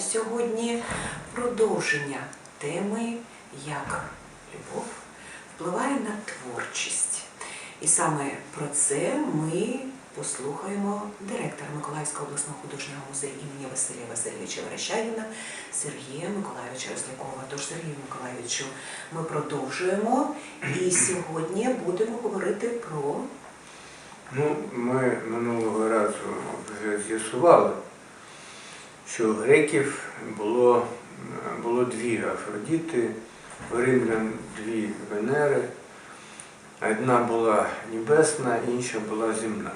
сьогодні продовження теми як любов впливає на творчість. І саме про це ми послухаємо директора Миколаївського обласного художнього музею імені Василія Васильовича Верещагіна Сергія Миколайовича Рослякова. Тож, Сергію Миколайовичу, ми продовжуємо і сьогодні будемо говорити про Ну, ми минулого разу вже з'ясували, що у греків було, було дві Афродіти, у римлян дві Венери. Одна була небесна, інша була земна.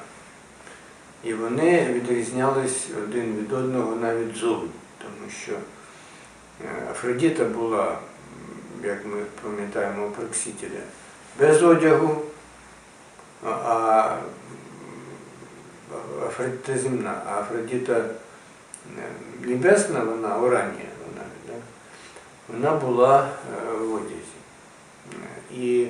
І вони відрізнялись один від одного навіть зовні, тому що е, Афродіта була, як ми пам'ятаємо у без одягу, а- Афродіта земна, а Афродіта небесна, вона орання, вона, да? вона була е, в одязі. Е, І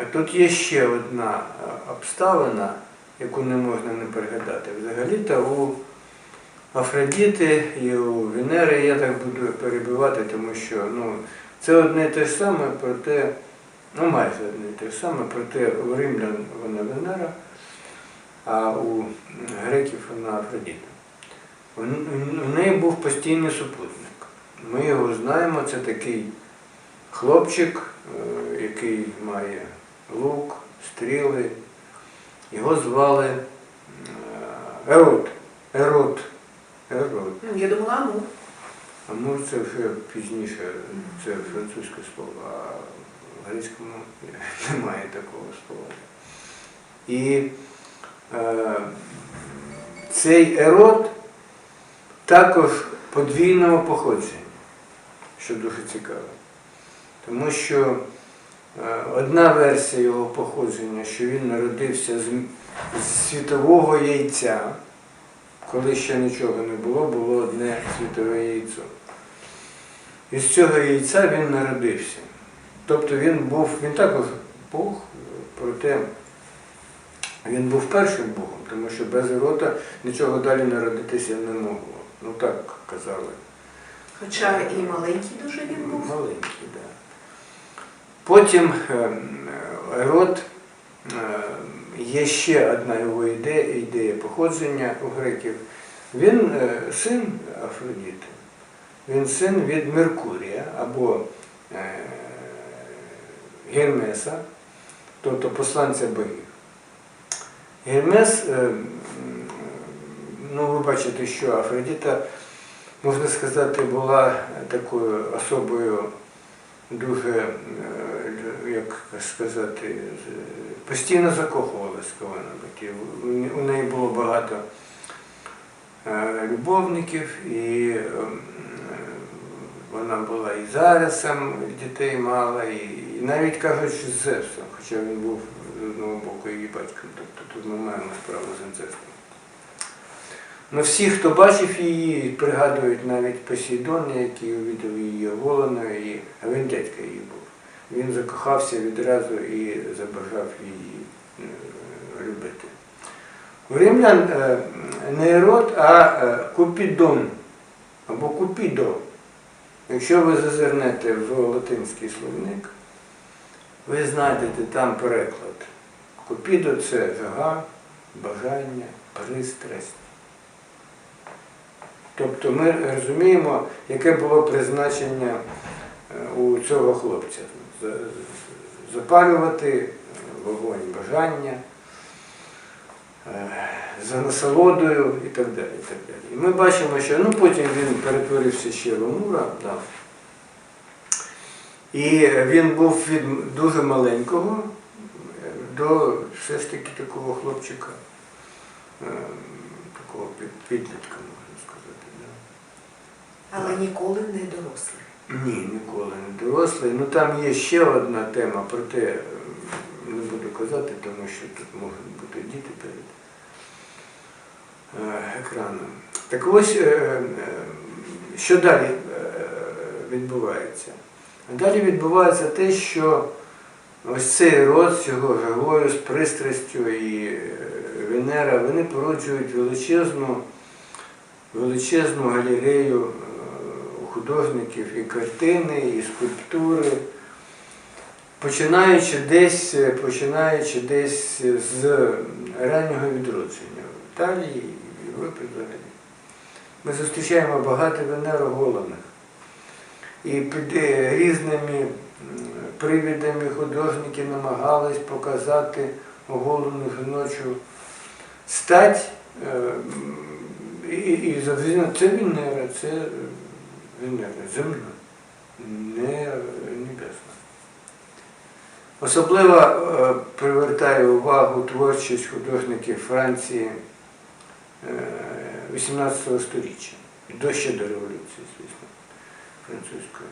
е, тут є ще одна е, обставина, яку не можна не пригадати. Взагалі-то у Афродіти і у Венери я так буду перебивати, тому що ну, це одне і те ж саме, проте, ну майже одне і те ж саме, проте у римлян вона Венера, а у греків вона Афродіта. У неї був постійний супутник. Ми його знаємо, це такий хлопчик, е, який має лук, стріли. Його звали е, Ерот. Ерот. Ерот. ну, я думала, ну. Амур це вже пізніше, це французьке слово, а в грецькому немає такого слова. І е, цей ерот також подвійного походження, що дуже цікаво. Тому що е, одна версія його походження, що він народився з, світового яйця, коли ще нічого не було, було одне світове яйцо. І з цього яйця він народився. Тобто він був, він також Бог, проте він був першим Богом, тому що без рота нічого далі народитися не могло. Ну так казали. Хоча і маленький дуже він був. Маленький, так. Да. Потім е, Ерод, е, є ще одна його ідея, ідея походження у греків. Він е, син Афродіти. Він син від Меркурія або е, Гермеса, тобто посланця богів. Гермес, е, м, ну ви бачите, що Афродіта, можна сказати, була такою особою дуже, е, як сказати, постійно закохувалась кого-небудь. У- неї було багато е, любовників, і е, вона була і Заресом, дітей мала, і, навіть кажуть, з Зевсом, хоча він був з одного боку її батьком. Тобто тут ми маємо справу з інцестом. Ну, всі, хто бачив її, пригадують навіть Посейдона, який увидів її оголеною, і, а він дядька її був. Він закохався відразу і забажав її е, любити. У римлян е, не Ерот, а е, Купідон або Купідо. Якщо ви зазирнете в латинський словник, ви знайдете там переклад. Купідо це жага, бажання, пристрасть. Тобто ми розуміємо, яке було призначення е, у цього хлопця. За- Запалювати вогонь бажання, е, за насолодою і так далі. І, так далі. і ми бачимо, що ну, потім він перетворився ще в Амура. Да. І він був від дуже маленького до все ж таки такого хлопчика, е, такого під- підлітка. Але ніколи не дорослий. Ні, ніколи не дорослий. Ну там є ще одна тема, проте е, не буду казати, тому що тут можуть бути діти перед е, екраном. Так ось, е, що далі відбувається? Далі відбувається те, що ось цей род його жагою, з пристрастю і Венера, вони породжують величезну, величезну галерею художників і картини, і скульптури. Починаючи десь, починаючи десь з раннього відродження в Італії в Європі взагалі. Ми зустрічаємо багато венероголених. І під е, різними привідами художники намагались показати оголену жіночу стать. е, І, і завжди це Венера, це е, Венера, земна, не небесна. Особливо е, привертає увагу творчість художників Франції е, 18 століття, до ще до революції, звісно, французької.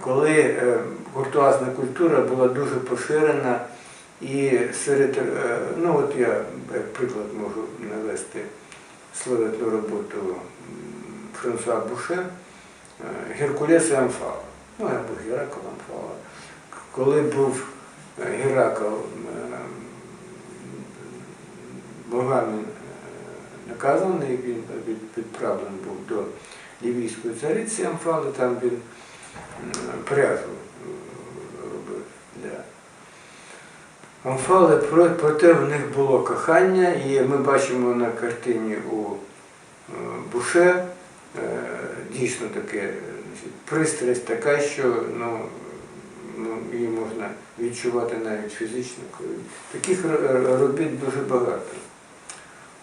Коли е, куртуазна культура була дуже поширена і серед, е, ну от я як приклад можу навести славетну роботу Франсуа Буше е, Геркулес і Амфала, ну або Геракл Амфала. Коли був е, Геракл е, богами наказаний, він відправлений був до лівійської цариці Амфали, там він е, робив для Амфали, проте в них було кохання, і ми бачимо на картині у Буше дійсно таке е, пристрасть така, що ну, ну, її можна відчувати навіть фізично. Таких р- робіт дуже багато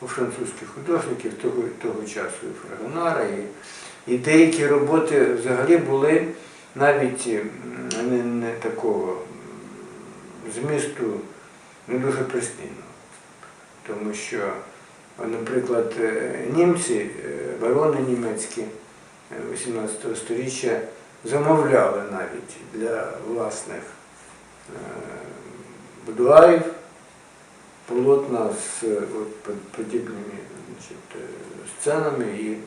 у французьких художників того, того часу, і Фрагонара, і, і деякі роботи взагалі були навіть не, не такого змісту не дуже присніного. Тому що, наприклад, е, німці, е, барони німецькі е, 18 століття замовляли навіть для власних е, будуарів полотна з от, подібними значить, е, сценами і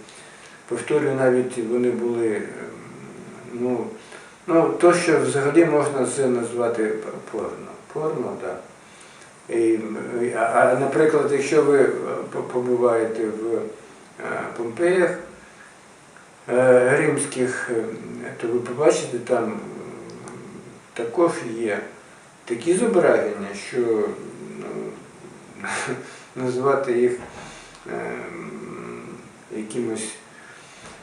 повторюю, навіть вони були е, ну, ну, то, що взагалі можна це назвати порно. Порно, так. І, а, наприклад, якщо ви е, побуваєте в Помпеях римських, е, то ви побачите, там також є такі зображення, що ну, назвати їх е, якимось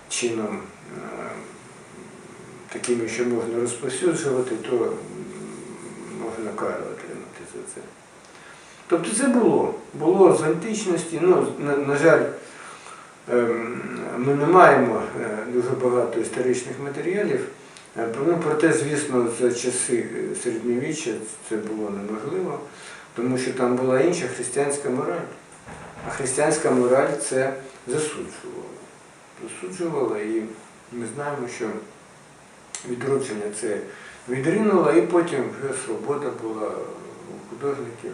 чином е, такими, що можна розповсюджувати, то можна кару отримати за це. Тобто це було. Було з античності. Ну, на, на жаль, ем, ми не маємо е, дуже багато історичних матеріалів. Е, Ну, проте, звісно, за часи е, середньовіччя це було неможливо, тому що там була інша християнська мораль. А християнська мораль це засуджувала. Засуджувала і ми знаємо, що відродження це відринуло, і потім вже свобода була у художників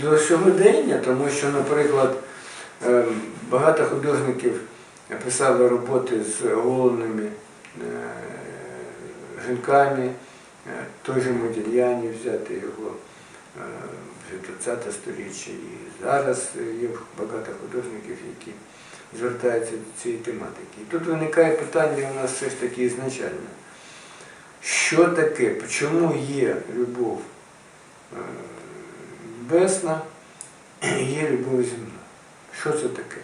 до сьогодення, тому що, наприклад, багато художників писали роботи з оголеними е, жінками, Е, той же Модільяні взяти його е, вже 20 століття. І зараз є багато художників, які звертаються до цієї тематики. І тут виникає питання у нас все ж таки ізначально. Що таке, чому є любов е, небесна і є любов земна? Що це таке?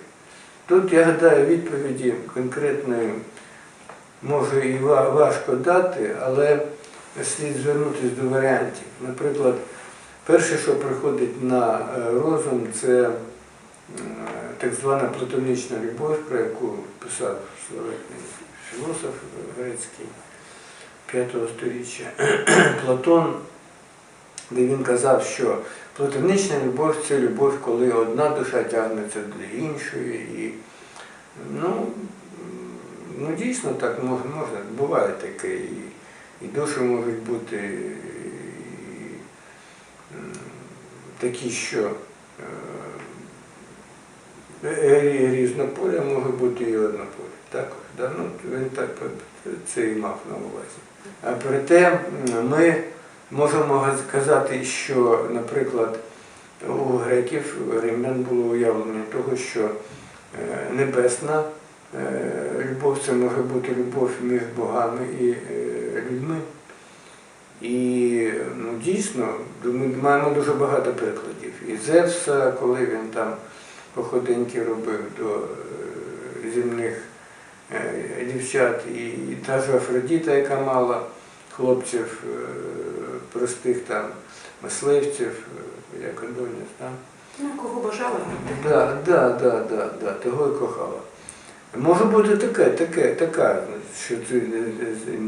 Тут, я гадаю, відповіді конкретної може і важко дати, але слід звернутися до варіантів. Наприклад, перше, що приходить на е, розум, це е, так звана платонічна любов, про яку писав славетний філософ грецький 5 століття Платон, де він казав, що платонічна любов це любов, коли одна душа тягнеться до іншої. І, ну, ну дійсно так можна, буває таке. І, і душі можуть бути і, такі, що е, е, різнополя може бути і однополя. Також, да? ну, він так це і мав на увазі. А проте ми можемо сказати, що, наприклад, у греків, римлян було уявлення того, що е, небесна е, любов це може бути любов між богами і е, людьми. І ну, дійсно, ми маємо дуже багато прикладів. І Зевса, коли він там походеньки робив до земних дівчат, і, та ж Афродіта, яка мала хлопців простих там мисливців, е, як Адоніс, там. Ну, кого бажали? Да, да, да, да, да, того і кохала. Може бути таке, таке, така, що це е, е,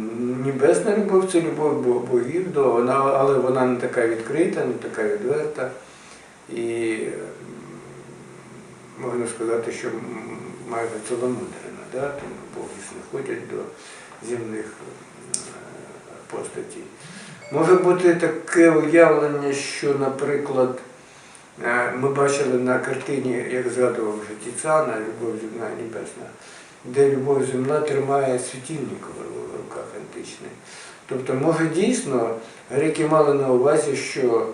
небесна любов, це любов богів, до, вона, але вона не така відкрита, не така відверта. І можна сказати, що майже ціломудрена, да? тому боги ходять до земних постатей. Може бути таке уявлення, що, наприклад, Е, Ми бачили на картині, як згадував вже Тіцана, Любов земна небесна, де любов земна тримає світильник в руках античний. Тобто, може дійсно греки мали на увазі, що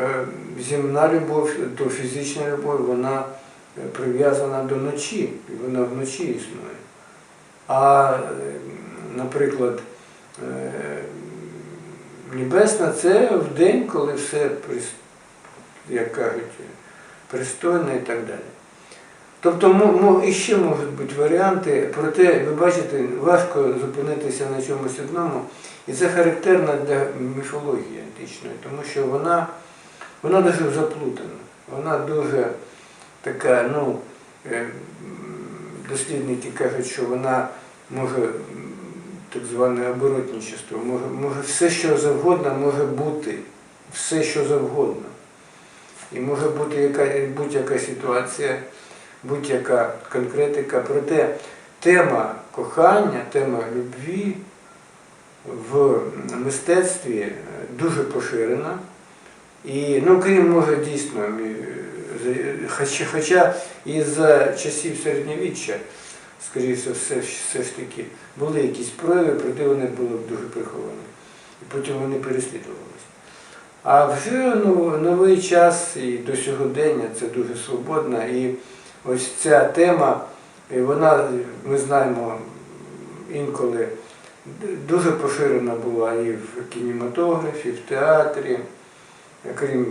е, земна любов, то фізична любов, вона прив'язана до ночі, і вона вночі існує. А, наприклад, е, небесна це в день, коли все як кажуть, пристойно і так далі. Тобто мо- мо- і ще можуть бути варіанти, проте, ви бачите, важко зупинитися на чомусь одному. І це характерно для міфології античної, тому що вона, вона дуже заплутана, вона дуже така, ну, е, дослідники кажуть, що вона може так зване оборотничество, може, може все, що завгодно може бути, все, що завгодно. І може бути яка, будь-яка ситуація, будь-яка конкретика. Проте тема кохання, тема любві в мистецтві е, дуже поширена. І, ну, крім може дійсно, хоча, хоча і за часів середньовіччя, скоріше все, все ж таки, були якісь прояви, проте вони були дуже приховані. І потім вони переслідувалися. А вже ну, новий час і до сьогодення це дуже свободно. І ось ця тема, і вона, ми знаємо, інколи дуже поширена була і в кінематографі, і в театрі, крім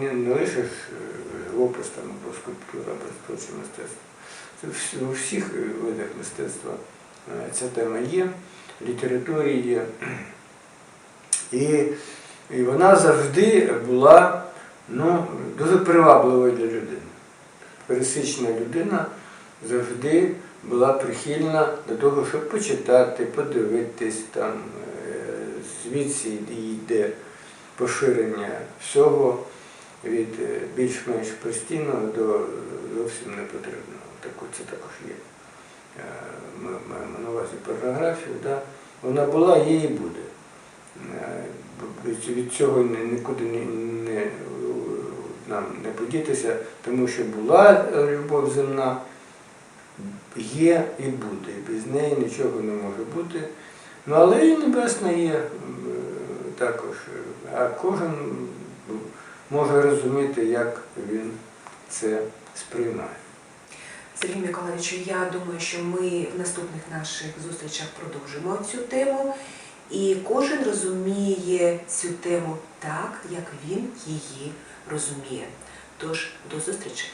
не, не лише ж е, опис там, або скульптура, або творче мистецтво. У всіх видах мистецтва е, ця тема є, літературі є. І і вона завжди була ну, дуже привабливою для людини. Пересічна людина завжди була прихильна до того, щоб почитати, подивитись, там, е, звідси йде поширення всього від е, більш-менш постійного до зовсім непотрібного. Це також є. Е, Ми маємо на увазі порнографію, да? вона була, є і буде. Е, від цього нікуди не, не, нам не подітися, тому що була любов земна, є і буде. Без неї нічого не може бути. Ну, але і небесна є е, також. А кожен може розуміти, як він це сприймає. Сергію Миколаївичу, я думаю, що ми в наступних наших зустрічах продовжимо цю тему. І кожен розуміє цю тему так, як він її розуміє. Тож до зустрічі!